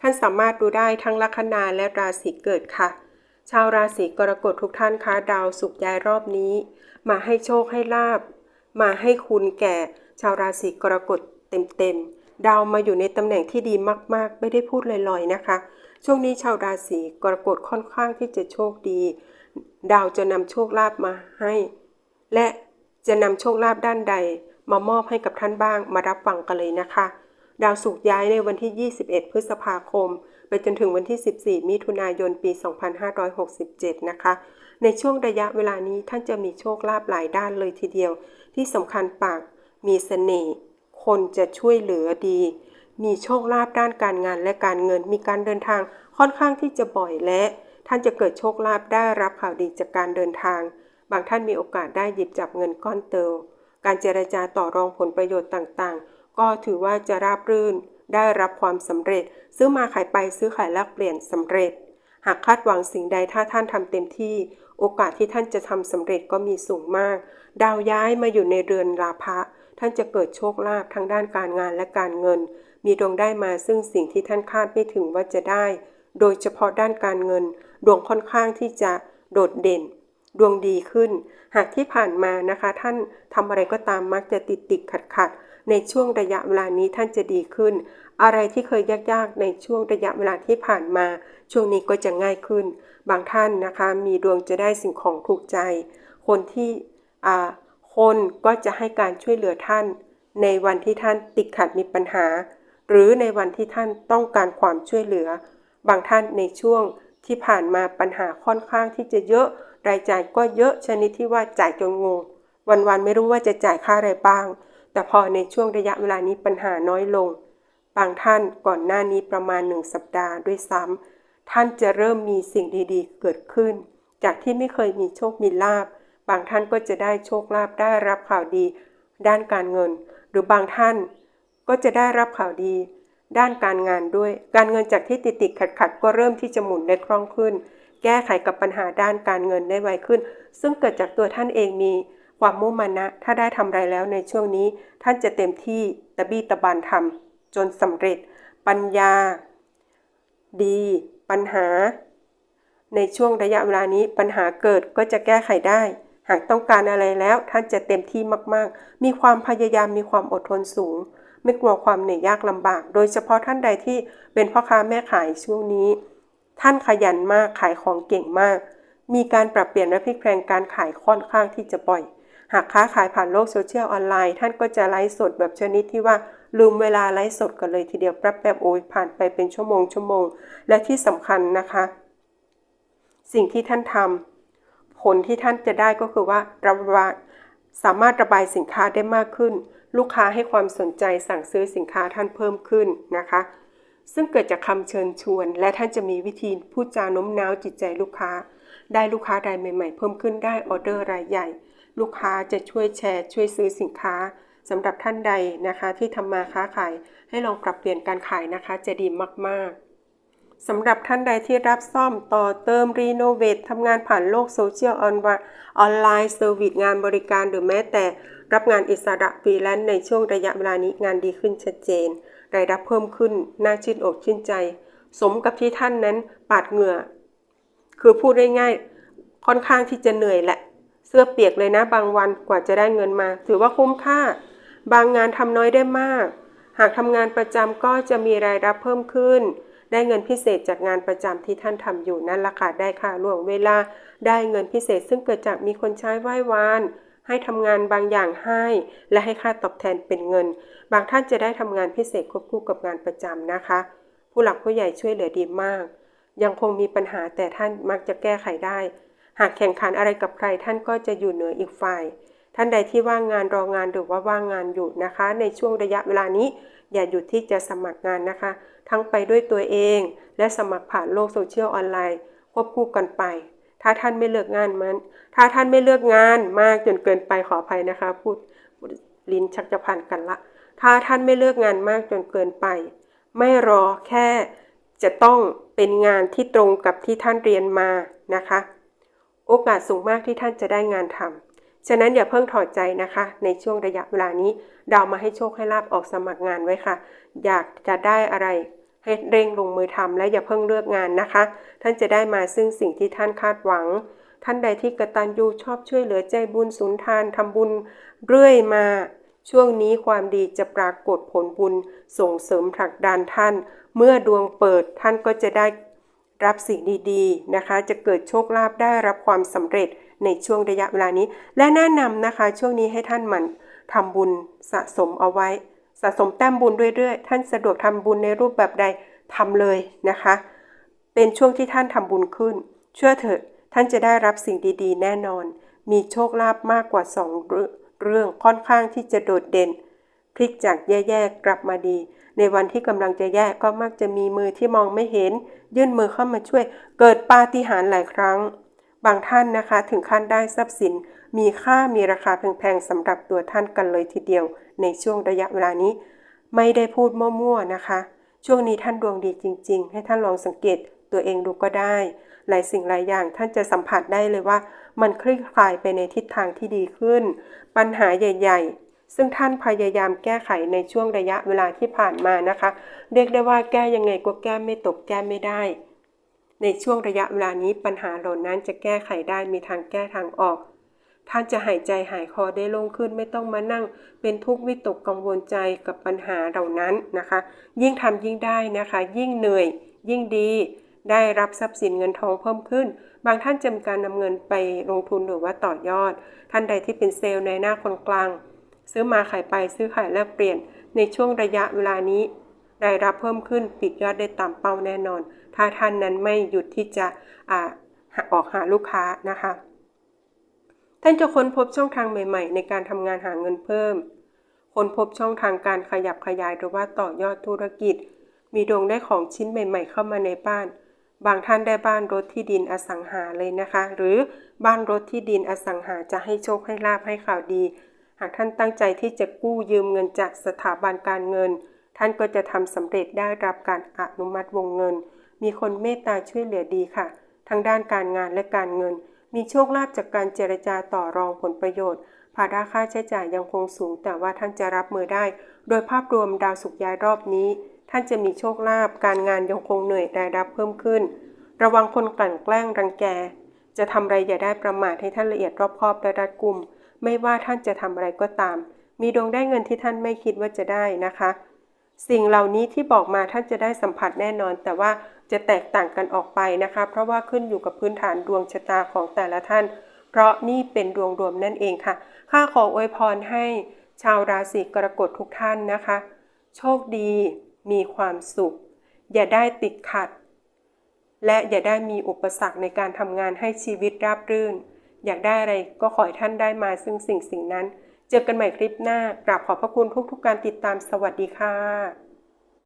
ท่านสามารถดูได้ทั้งลัคนาและราศีเกิดค่ะ ชาวราศีกรกฎทุกท่านคะดาวสุกย้ายรอบนี้ มาให้โชคให้ลาบ มาให้คุณแก่ ชาวราศีกรกฎเต็มๆดาวมาอยู่ในตำแหน่งที่ดีมากๆ ไม่ได้พูดลอยๆนะคะ ช่วงนี้ชาวราศีกรกฎค่อนข้างที่จะโชคดี ดาวจะนำโชคลาภมาให้ และจะนำโชคลาภด้านใด มามอบให้กับท่านบ้างมารับฟังกันเลยนะคะ ดาวศุกร์ย้ายในวันที่ 21 พฤษภาคม ไปจนถึงวันที่ 14 มิถุนายน ปี 2567 นะคะ ในช่วงระยะเวลานี้ท่านจะมีโชคลาภหลายด้านเลยทีเดียว ที่สำคัญปากมีเสน่ห์ คนจะช่วยเหลือดี มีโชคลาภด้านการงานและการเงิน มีการเดินทางค่อนข้างที่จะบ่อยและ ท่านจะเกิดโชคลาภได้รับข่าวดีจากการเดินทาง บางท่านมีโอกาสได้หยิบจับเงินก้อนเติมการเจรจาต่อรองผลประโยชน์ต่างๆ ก็ถือว่าจะราบรื่น ได้รับความสำเร็จ ซื้อมาขายไปซื้อขายแลกเปลี่ยนสำเร็จ หากคาดหวังสิ่งใดถ้าท่านทำเต็มที่ โอกาสที่ท่านจะทำสำเร็จก็มีสูงมาก ดาวย้ายมาอยู่ในเรือนลาภะท่านจะเกิดโชคลาภทั้งด้านการงานและการเงิน มีดวงได้มาซึ่งสิ่งที่ท่านคาดไม่ถึงว่าจะได้ โดยเฉพาะด้านการเงิน ดวงค่อนข้างที่จะโดดเด่น ดวงดีขึ้น หากที่ผ่านมานะคะ ท่านทำอะไรก็ตามมักจะติดติดขัดขัด ในช่วงระยะเวลานี้ท่านจะดีขึ้น อะไรที่เคยยากๆ ในช่วงระยะเวลาที่ผ่านมา ช่วงนี้ก็จะง่ายขึ้น บางท่านนะคะมีดวงจะได้สิ่งของถูกใจ คนที่คนก็จะให้การช่วยเหลือท่าน ในวันที่ท่านติดขัดมีปัญหา หรือในวันที่ท่านต้องการความช่วยเหลือ บางท่านในช่วงที่ผ่านมาปัญหาค่อนข้างที่จะเยอะ รายจ่ายก็เยอะชนิดที่ว่าจ่ายจนงงวันๆไม่รู้ว่าจะจ่ายค่าอะไรบ้าง แต่พอในช่วงระยะเวลานี้ปัญหาน้อยลง บางท่านก่อนหน้านี้ประมาณหนึ่งสัปดาห์ด้วยซ้ำท่านจะเริ่มมีสิ่งดีๆ เกิดขึ้น จากที่ไม่เคยมีโชคมีลาบบางท่านก็จะได้โชคลาภได้รับข่าวดี ด้านการเงิน หรือบางท่านก็จะได้รับข่าวดี ด้านการงานด้วย การเงินจากที่ติดติดขัดขัดก็เริ่มที่จะหมุนได้คล่องขึ้น แก้ไขกับปัญหาด้านการเงินได้ไวขึ้น ซึ่งเกิดจากตัวท่านเองมี ความมุ่งมั่นะ ถ้าได้ทำอะไรแล้วในช่วงนี้ ท่านจะเต็มที่ตะบี้ตะบันทำจนสำเร็จ ปัญญา ดี ปัญหา ในช่วงระยะเวลานี้ปัญหาเกิดก็จะแก้ไขได้ หากต้องการอะไรแล้วท่านจะเต็มที่มากๆ มีความพยายามมีความอดทนสูง ไม่กลัวความเหนื่อยยากลำบาก โดยเฉพาะท่านใดที่เป็นพ่อค้าแม่ขายช่วงนี้ ท่านขยันมากขายของเก่งมาก มีการปรับเปลี่ยนและพลิกแปลงการขายค่อนข้างที่จะบ่อย หากค้าขายผ่านโลกโซเชียลออนไลน์ท่านก็จะไลฟ์สดแบบชนิดที่ว่าลืมเวลาไลฟ์สดกันเลยทีเดียวแป๊บๆโอ้ยผ่านไปเป็นชั่วโมงชั่วโมง และที่สำคัญนะคะ สิ่งที่ท่านทำผลที่ท่านจะได้ก็คือว่าระบาสามารถระบายสินค้าได้มากขึ้น ลูกค้าให้ความสนใจสั่งซื้อสินค้าท่านเพิ่มขึ้นนะคะ ซึ่งเกิดจากคำเชิญชวน และท่านจะมีวิธีพูดจาโน้มน้าวจิตใจลูกค้า ได้ลูกค้ารายใหม่ ๆ เพิ่มขึ้นได้ออเดอร์รายใหญ่ ลูกค้าจะช่วยแชร์ ช่วยซื้อสินค้าสำหรับท่านใดนะคะ ที่ทำมาค้าขายให้ลองปรับเปลี่ยนการขายนะคะ จะดีมากๆสำหรับท่านใดที่รับซ่อมต่อเติมรีโนเวททำงานผ่านโลกโซเชียลออนไลน์เซอร์วิสงานบริการหรือแม้แต่รับงานอิสระฟรีแลนซ์ในช่วงระยะเวลานี้งานดีขึ้นชัดเจนรายรับเพิ่มขึ้น น่าชื่นอกชื่นใจ สมกับที่ท่านนั้นปาดเหงื่อ คือพูดง่ายๆค่อนข้างที่จะเหนื่อยแหละ เสื้อเปียกเลยนะบางวันกว่าจะได้เงินมา ถือว่าคุ้มค่า บางงานทำน้อยได้มาก หากทำงานประจำก็จะมีรายรับเพิ่มขึ้น ได้เงินพิเศษจากงานประจำที่ท่านทำอยู่นั่นราคาได้ค่าล่วงเวลา ได้เงินพิเศษซึ่งเกิดจากมีคนใช้ไหว้วานให้ทำงานบางอย่างให้ และให้ค่าตอบแทนเป็นเงิน บางท่านจะได้ทำงานพิเศษควบคู่กับงานประจำนะคะ ผู้หลักผู้ใหญ่ช่วยเหลือดีมาก ยังคงมีปัญหาแต่ท่านมักจะแก้ไขได้ หากแข่งขันอะไรกับใคร ท่านก็จะอยู่เหนืออีกฝ่าย ท่านใดที่ว่างงานรองานหรือว่าว่างงานอยู่นะคะ ในช่วงระยะเวลานี้ อย่าหยุดที่จะสมัครงานนะคะ ทั้งไปด้วยตัวเอง และสมัครผ่านโลกโซเชียลออนไลน์ควบคู่กันไป ถ้าท่านไม่เลือกงานมัน ถ้าท่านไม่เลือกงานมากจนเกินไปขออภัยนะคะ พูดลิ้นชักจะพันกันละ ถ้าท่านไม่เลือกงานมากจนเกินไป ไม่รอแค่จะต้องเป็นงานที่ตรงกับที่ท่านเรียนมานะคะ โอกาสสูงมากที่ท่านจะได้งานทำฉะนั้นอย่าเพิ่งถอดใจนะคะ ในช่วงระยะเวลานี้ดาวมาให้โชคให้ลาบออกสมัครงานไว้ค่ะ อยากจะได้อะไรให้เร่งลงมือทำและอย่าเพิ่งเลือกงานนะคะ ท่านจะได้มาซึ่งสิ่งที่ท่านคาดหวัง ท่านใดที่กตัญญูชอบช่วยเหลือใจบุญสุนทานทำบุญเรื่อยมาช่วงนี้ความดีจะปรากฏผลบุญส่งเสริมผลักดันท่าน เมื่อดวงเปิดท่านก็จะได้ รับสิ่งดีๆนะคะ จะเกิดโชคลาภได้รับความสำเร็จในช่วงระยะเวลานี้ และแนะนำนะคะ ช่วงนี้ให้ท่านหมั่นทำบุญสะสมเอาไว้ สะสมแต้มบุญเรื่อยๆ ท่านสะดวกทำบุญในรูปแบบใดทำเลยนะคะ เป็นช่วงที่ท่านทำบุญขึ้น เชื่อเถิดท่านจะได้รับสิ่งดีๆ แน่นอน มีโชคลาภมากกว่าสองเรื่องค่อนข้างที่จะโดดเด่น พลิกจากแย่ๆกลับมาดี ในวันที่กำลังจะแย่ก็มักจะมีมือที่มองไม่เห็น ยื่นมือเข้ามาช่วย เกิดปาฏิหาริย์หลายครั้ง บางท่านนะคะถึงขั้นได้ทรัพย์สิน มีค่ามีราคาแพงๆสำหรับตัวท่านกันเลยทีเดียว ในช่วงระยะเวลานี้ ไม่ได้พูดมั่วๆนะคะ ช่วงนี้ท่านดวงดีจริง ๆ ให้ท่านลองสังเกตตัวเองดูก็ได้ หลายสิ่งหลายอย่างท่านจะสัมผัสได้เลยว่า มันคลี่คลายไปในทิศทางที่ดีขึ้น ปัญหาใหญ่ๆ ซึ่งท่านพยายามแก้ไขในช่วงระยะเวลาที่ผ่านมานะคะ เรียกได้ว่าแก้ยังไงก็แก้ไม่ตกแก้ไม่ได้ ในช่วงระยะเวลานี้ปัญหาเหล่านั้นจะแก้ไขได้มีทางแก้ทางออก ท่านจะหายใจหายคอได้โล่งขึ้นไม่ต้องมานั่ง เป็นทุกข์วิตกกังวลใจกับปัญหาเหล่านั้นนะคะ ยิ่งทำยิ่งได้นะคะ ยิ่งเหนื่อย ยิ่งดีได้รับทรัพย์สินเงินทองเพิ่มขึ้น บางท่านจะมีการนำเงินไปลงทุนหรือว่าต่อยอด ท่านใดที่เป็นเซลล์ในหน้าคนกลาง ซื้อมาขายไปซื้อขายแลกเปลี่ยน ในช่วงระยะเวลานี้ได้รับเพิ่มขึ้นปิดยอดได้ตามเป้าแน่นอน ถ้าท่านนั้นไม่หยุดที่จะอออกหาลูกค้านะคะ ท่านจะค้นพบช่องทางใหม่ ๆ ในการทำงานหาเงินเพิ่ม ค้นพบช่องทางการขยับขยายหรือว่าต่อยอดธุรกิจ มีดวงได้ของชิ้นใหม่ ๆ เข้ามาในบ้านบางท่านได้บ้านรถที่ดินอสังหาเลยนะคะ หรือบ้านรถที่ดินอสังหาจะให้โชคให้ลาภให้ข่าวดี หากท่านตั้งใจที่จะกู้ยืมเงินจากสถาบันการเงิน ท่านก็จะทำสำเร็จได้รับการอนุมัติวงเงิน มีคนเมตตาช่วยเหลือดีค่ะ ทั้งด้านการงานและการเงิน มีโชคลาภจากการเจรจาต่อรองผลประโยชน์ภาระค่าใช้จ่ายยังคงสูง แต่ว่าท่านจะรับมือได้ โดยภาพรวมดาวสุกย้ายรอบนี้ ท่านจะมีโชคลาภการงานยังคงเหนื่อยรายรับเพิ่มขึ้น ระวังคนกลั่นแกล้งรังแก จะทำอะไรอย่าได้ประมาทให้ท่านละเอียดรอบคอบและรัดกุม ไม่ว่าท่านจะทำอะไรก็ตาม มีดวงได้เงินที่ท่านไม่คิดว่าจะได้นะคะ สิ่งเหล่านี้ที่บอกมาท่านจะได้สัมผัสแน่นอน แต่ว่าจะแตกต่างกันออกไปนะคะ เพราะว่าขึ้นอยู่กับพื้นฐานดวงชะตาของแต่ละท่าน เพราะนี่เป็นดวงรวมนั่นเองค่ะ ข้าขออวยพรให้ชาวราศีกรกฎทุกท่านนะคะ โชคดี มีความสุข อย่าได้ติดขัด และอย่าได้มีอุปสรรคในการทำงานให้ชีวิตราบรื่น อยากได้อะไรก็ขอให้ท่านได้มาซึ่งสิ่งสิ่งนั้น เจอกันใหม่คลิปหน้ากราบขอบพระคุณทุกๆการติดตามสวัสดีค่ะ